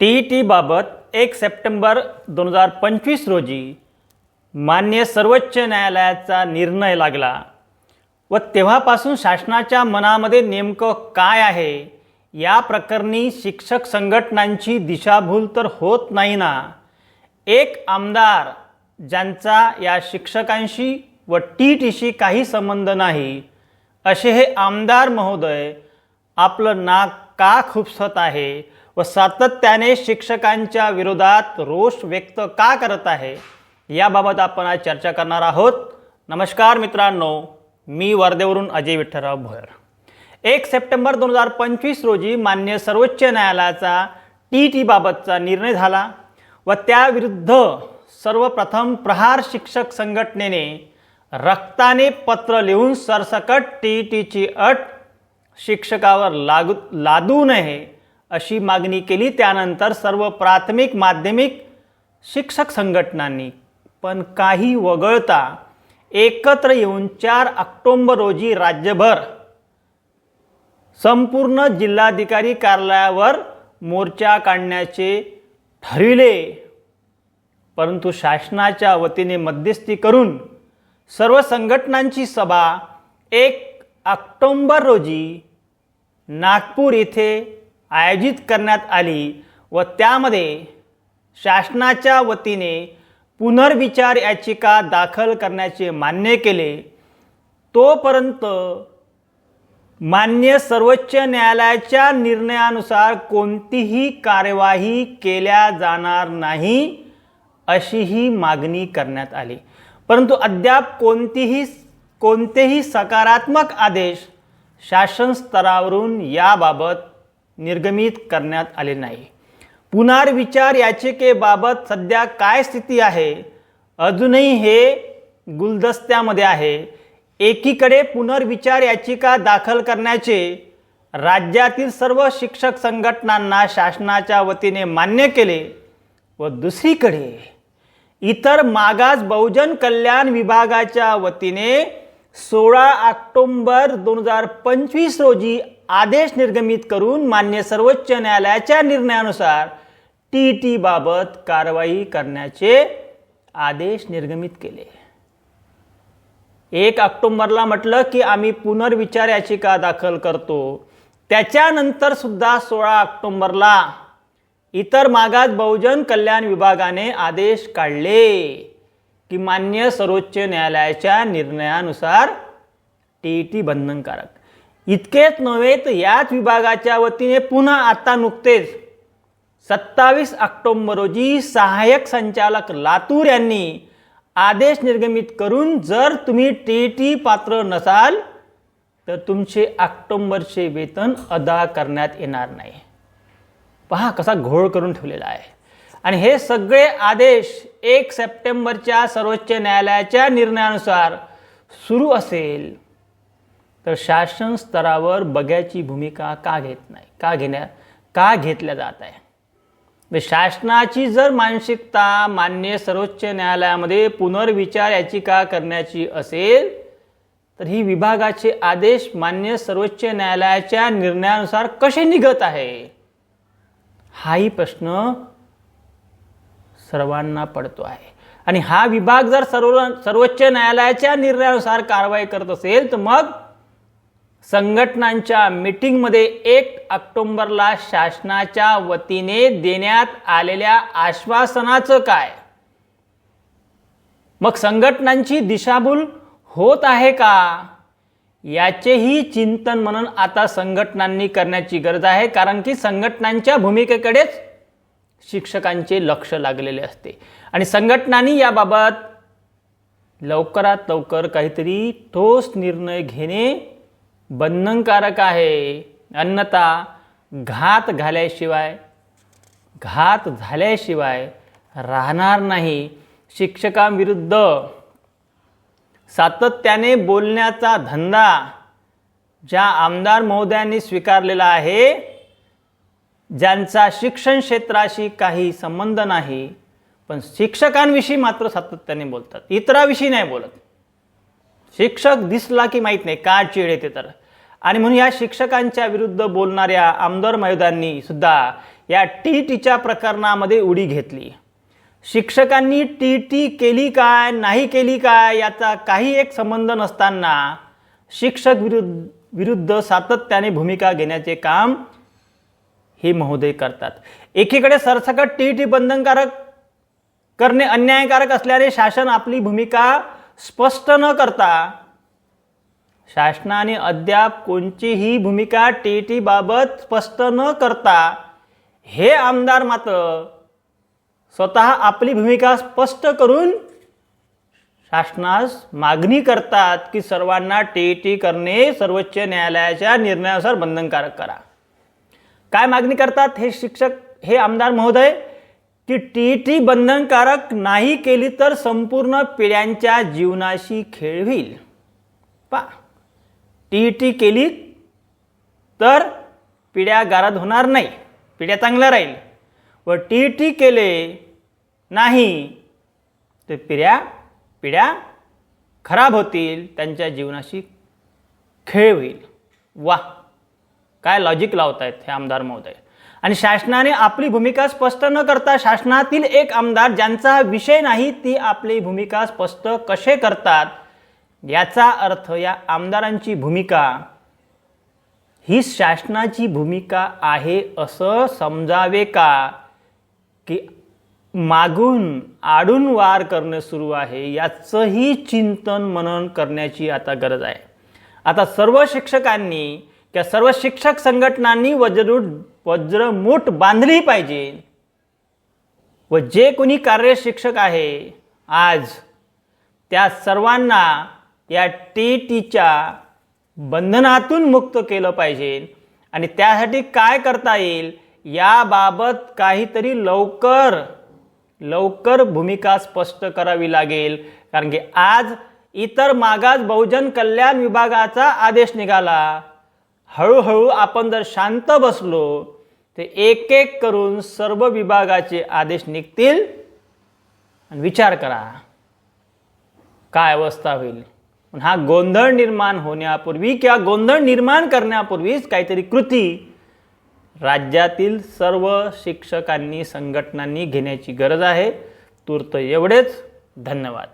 T E टीबाबत एक September दोन हजार पंचवीस रोजी मान्य सर्वोच्च न्यायालयाचा निर्णय लागला व तेव्हापासून शासनाच्या मनामध्ये नेमकं काय आहे या प्रकरणी शिक्षक संघटनांची दिशाभूल तर होत नाही ना. एक आमदार ज्यांचा या शिक्षकांशी व टी टीशी काही संबंध नाही असे हे आमदार महोदय आपलं नाक का खुपसत आहे व सातत्याने शिक्षकांच्या विरोधात रोष व्यक्त का करत आहे याबाबत आपण आज चर्चा करणार आहोत. नमस्कार मित्रांनो मी वर्धेवरून अजय विठ्ठलराव भोयर. एक सप्टेंबर दोन हजार पंचवीस रोजी मान्य सर्वोच्च न्यायालयाचा टी टीबाबतचा निर्णय झाला व त्याविरुद्ध सर्वप्रथम प्रहार शिक्षक संघटनेने रक्ताने पत्र लिहून सरसकट टी टीची अट शिक्षकावर लागू लादू नये अशी मागणी केली. त्यानंतर सर्व प्राथमिक माध्यमिक शिक्षक संघटनांनी पण काही वगळता एकत्र येऊन चार ऑक्टोंबर रोजी राज्यभर संपूर्ण जिल्हाधिकारी कार्यालयावर मोर्चा काढण्याचे ठरविले. परंतु शासनाच्या वतीने मध्यस्थी करून सर्व संघटनांची सभा एक ऑक्टोंबर रोजी नागपूर येथे आयोजित करण्यात आली व त्यामध्ये शासनाच्या वतीने पुनर्विचार याचिका दाखल करण्याचे मान्य केले. तोपर्यंत मान्य सर्वोच्च न्यायालयाच्या निर्णयानुसार कोणतीही कार्यवाही केल्या जाणार नाही अशीही मागणी करण्यात आली. परंतु अद्याप कोणतीही कोणतेही सकारात्मक आदेश शासन स्तरावरून याबाबत निर्गमित करण्यात आले नाही. पुनर्विचार याचिकेबाबत सध्या काय स्थिती आहे? अजूनही हे गुलदस्त्यामध्ये आहे. एकीकडे पुनर्विचार याचिका दाखल करण्याचे राज्यातील सर्व शिक्षक संघटनांना शासनाच्या वतीने मान्य केले व दुसरीकडे इतर मागास बहुजन कल्याण विभागाच्या वतीने सोळा ऑक्टोंबर दोन हजार पंचवीस रोजी आदेश निर्गमित करून मान्य सर्वोच्च न्यायालयाच्या निर्णयानुसार टी टी बाबत कारवाई करण्याचे आदेश निर्गमित केले. एक ऑक्टोंबरला म्हटलं की आम्ही पुनर्विचार याचिका दाखल करतो. त्याच्यानंतर सुद्धा सोळा ऑक्टोंबरला इतर मागास बहुजन कल्याण विभागाने आदेश काढले की मान्य सर्वोच्च न्यायालयाच्या निर्णयानुसार टी टी बंधनकारक. इतकेच नव्हे तर याच विभागाच्या वतीने पुन्हा आता नुकतेच सत्तावीस ऑक्टोंबर रोजी सहाय्यक संचालक लातूर यांनी आदेश निर्गमित करून जर तुम्ही टी टी पात्र नसाल तर तुमचे ऑक्टोंबरचे वेतन अदा करण्यात येणार नाही. पहा कसा घोळ करून ठेवलेला आहे. आणि हे सगळे आदेश एक सप्टेंबरच्या सर्वोच्च न्यायालयाच्या निर्णयानुसार सुरू असेल. तर शासन स्तरावर बघ्याची भूमिका का घेत नाही? का घेण्या का घेतल्या जात आहे? म्हणजे शासनाची जर मानसिकता मान्य सर्वोच्च न्यायालयामध्ये पुनर्विचार याचिका करण्याची असेल तर ही विभागाचे आदेश मान्य सर्वोच्च न्यायालयाच्या निर्णयानुसार कसे निघत आहे? हाही प्रश्न सर्वांना पडतो आहे. आणि हा विभाग जर सर्व सर्वोच्च न्यायालयाच्या निर्णयानुसार कारवाई करत असेल तर मग संघटनांच्या मीटिंगमध्ये एक ऑक्टोंबरला शासनाच्या वतीने देण्यात आलेल्या आश्वासनाचं काय? मग संघटनांची दिशाभूल होत आहे का? याचेही चिंतन म्हणून आता संघटनांनी करण्याची गरज आहे कारण की संघटनांच्या भूमिकेकडेच शिक्षकांचे लक्ष लागलेले असते. आणि संघटनांनी याबाबत लवकरात लवकर काहीतरी ठोस निर्णय घेणे बंधनकारक आहे. अन्यथा घात घाल्याशिवाय घात झाल्याशिवाय राहणार नाही. शिक्षकांविरुद्ध सातत्याने बोलण्याचा धंदा ज्या आमदार महोदयांनी स्वीकारलेला आहे ज्यांचा शिक्षण क्षेत्राशी काही संबंध नाही पण शिक्षकांविषयी मात्र सातत्याने बोलतात. इतराविषयी नाही बोलत. शिक्षक दिसला की माहीत नाही का चीड येते तर? आणि म्हणून या शिक्षकांच्या विरुद्ध बोलणाऱ्या आमदार महोदयांनी सुद्धा या टी टीच्या प्रकरणामध्ये उडी घेतली. शिक्षकांनी टी टी केली काय नाही केली काय याचा काही एक संबंध नसताना शिक्षक विरुद्ध विरुद्ध सातत्याने भूमिका घेण्याचे काम हे महोदय करतात. एकीकडे सरसकट टी टी बंधनकारक करणे अन्यायकारक असल्याने शासन आपली भूमिका स्पष्ट न करता शासनाने अद्याप कोणतीही भूमिका टीटीबाबत स्पष्ट न करता हे आमदार मात्र स्वतः आपली भूमिका स्पष्ट करून शासनास मागणी करतात की सर्वांना टीटी करणे सर्वोच्च न्यायालयाच्या निर्णयानुसार बंधनकारक करा. काय मागणी करतात हे शिक्षक हे आमदार महोदय? की टी टी बंधनकारक नाही केली तर संपूर्ण पिढ्यांच्या जीवनाशी खेळ होईल. पा. टी टी केली तर पिढ्या गारद होणार नाही. पिढ्या चांगल्या राहील. व टी टी केले नाही तर पिढ्या पिढ्या खराब होतील. त्यांच्या जीवनाशी खेळ होईल. वा काय लॉजिक लावतायत हे आमदार महोदय. आणि शासनाने आपली भूमिका स्पष्ट न करता शासनातील एक आमदार ज्यांचा हा विषय नाही ती आपली भूमिका स्पष्ट कसे करतात? याचा अर्थ या आमदारांची भूमिका. ही शासनाची भूमिका आहे असं समजावे का? की मागून आडून वार करणं सुरू आहे याचंही चिंतन मनन करण्याची आता गरज आहे. आता सर्व शिक्षकांनी किंवा सर्व शिक्षक संघटनांनी वज्ररूट वज्रमूठ बांधली पाहिजे. व जे कोणी कार्य शिक्षक आहे आज त्या सर्वांना या टी टीच्या बंधनातून मुक्त केलं पाहिजे. आणि त्यासाठी काय करता येईल याबाबत काहीतरी लवकर लवकर भूमिका स्पष्ट करावी लागेल. कारण की आज इतर मागास बहुजन कल्याण विभागाचा आदेश निघाला. हळूहळू आपण जर शांत बसलो ते एक एक करून सर्व विभागाचे आदेश निघतील. आणि विचार करा काय अवस्था होईल? पण हा गोंधळ निर्माण होण्यापूर्वी किंवा गोंधळ निर्माण करण्यापूर्वीच काहीतरी कृती राज्यातील सर्व शिक्षकांनी संघटनांनी घेण्याची गरज आहे. तूर्त एवढेच. धन्यवाद.